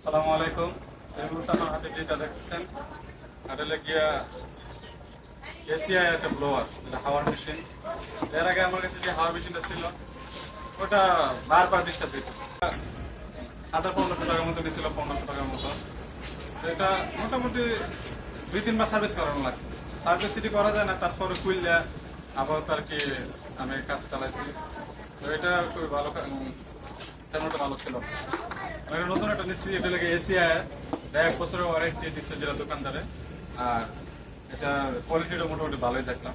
আসসালামু আলাইকুম। এই মুহূর্তে আমার হাতে যেটা দেখতেছেন, এটা গিয়া এসিআই একটা ব্লোয়ার এটা হাওয়ার মেশিন এর আগে আমার কাছে যে হাওয়ার মেশিনটা ছিল, ওটা বারবার ডিস্টার্ব দিত হাজার পনেরোশো টাকার মতো দিয়েছিল পনেরোশো টাকার মতো। এটা মোটামুটি দুই তিনবার সার্ভিস করানো লাগছে। সার্ভিস সিটি করা যায় না, তারপরে কুইল্লা আবার তার কি আমি কাজ চালাইছি। তো এটা খুবই ভালো তেমনটা ভালো ছিল। নতুন একটা নিচ্ছি এটা লাগে এসিআই এক বছরের ওয়ারেন্টি দিচ্ছে যেটা দোকানদারে। আর এটা কোয়ালিটিটা মোটামুটি ভালোই দেখলাম।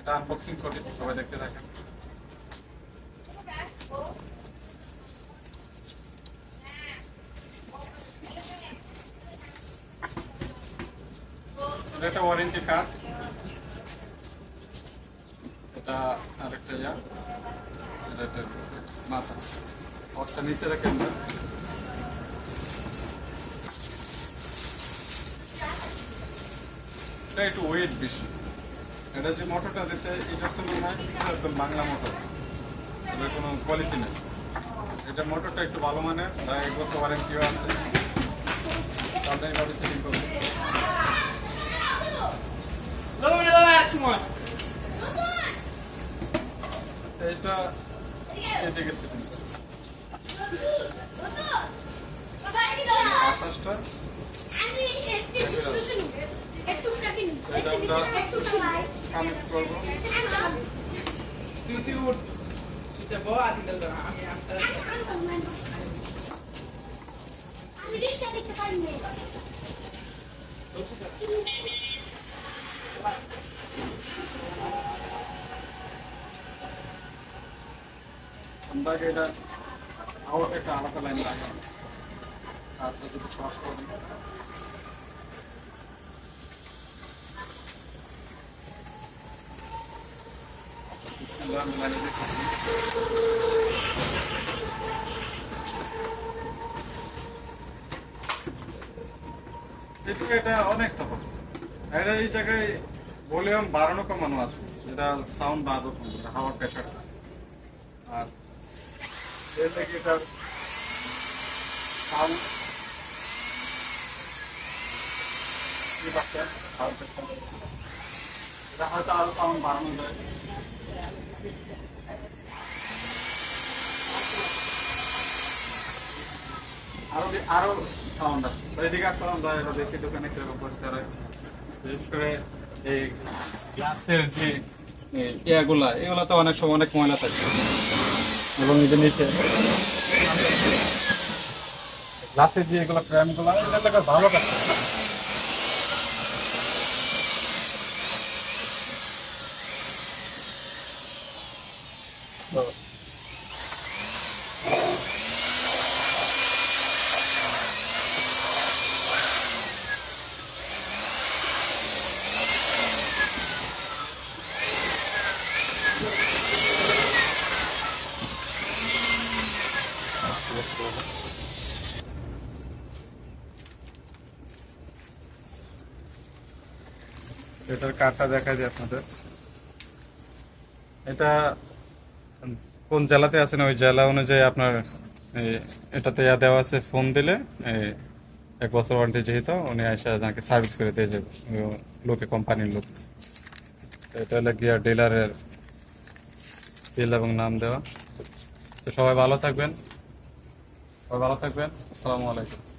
এটা আনবক্সিং করি সবাই দেখতে থাকেন। এটা ওয়ারেন্টি কার্ড এটা আরেকটা এটা মাথা। বক্সটা নিচে রাখেন এটা একটু ওয়েট বেশি। এটা যে মোটরটা দিছে এটা তো মনে হয় একদম বাংলা মোটর এটা কোনো কোয়ালিটি নেই। এটা মোটরটা একটু ভালো মানের তাই এক বছর ওয়ারেন্টিও আছে। এইভাবে সেটিং করব। এটা এদিকে সেটিং বাতাসটা কানেক্ট করব তুই তুই উঠ তুই যাব আর দিতে দাও আমি আমি আমি রিক্সা দেখতে পারি না আমরা আগে এটা আউট একটা আলাদা লাইন লাগাই তারপর যদি শর্ট করি এটা অনেক তফাৎ। এটা এই জায়গায় ভলিউম বাড়ানো কমানো আছে। এটা সাউন্ড বাড়ানো কমানো হাওয়ার প্রেশার আর এর থেকে এটা সাউন্ড কি পাচ্ছেন সাউন্ড এটা হয়তো আরও সাউন্ড বাড়ানো যায়। বিশেষ করে এই গ্লাসের যে ইয়াগুলা, এগুলো অনেক সময় অনেক ময়লা থাকে। এবং এই যে নিচে, গ্লাসের যে এগুলো ফ্রেমগুলো এটা লাগে ভালো কাজ এটার কার্ডটা দেখা যায় আপনাদের। এটা কোন জেলাতে আছেন? ওই জেলা অনুযায়ী আপনার এটাতে ইয়া দেওয়া আছে, ফোন দিলে এক বছর ওয়ারেন্টি যেহেতু, উনি এসে আপনাকে সার্ভিস করে দিয়ে যাবে। লোকে কোম্পানির লোক। এটা হলো গিয়ার ডিলারের সিল এবং নাম দেওয়া। তো সবাই ভালো থাকবেন। সবাই ভালো থাকবেন। আসসালামু আলাইকুম।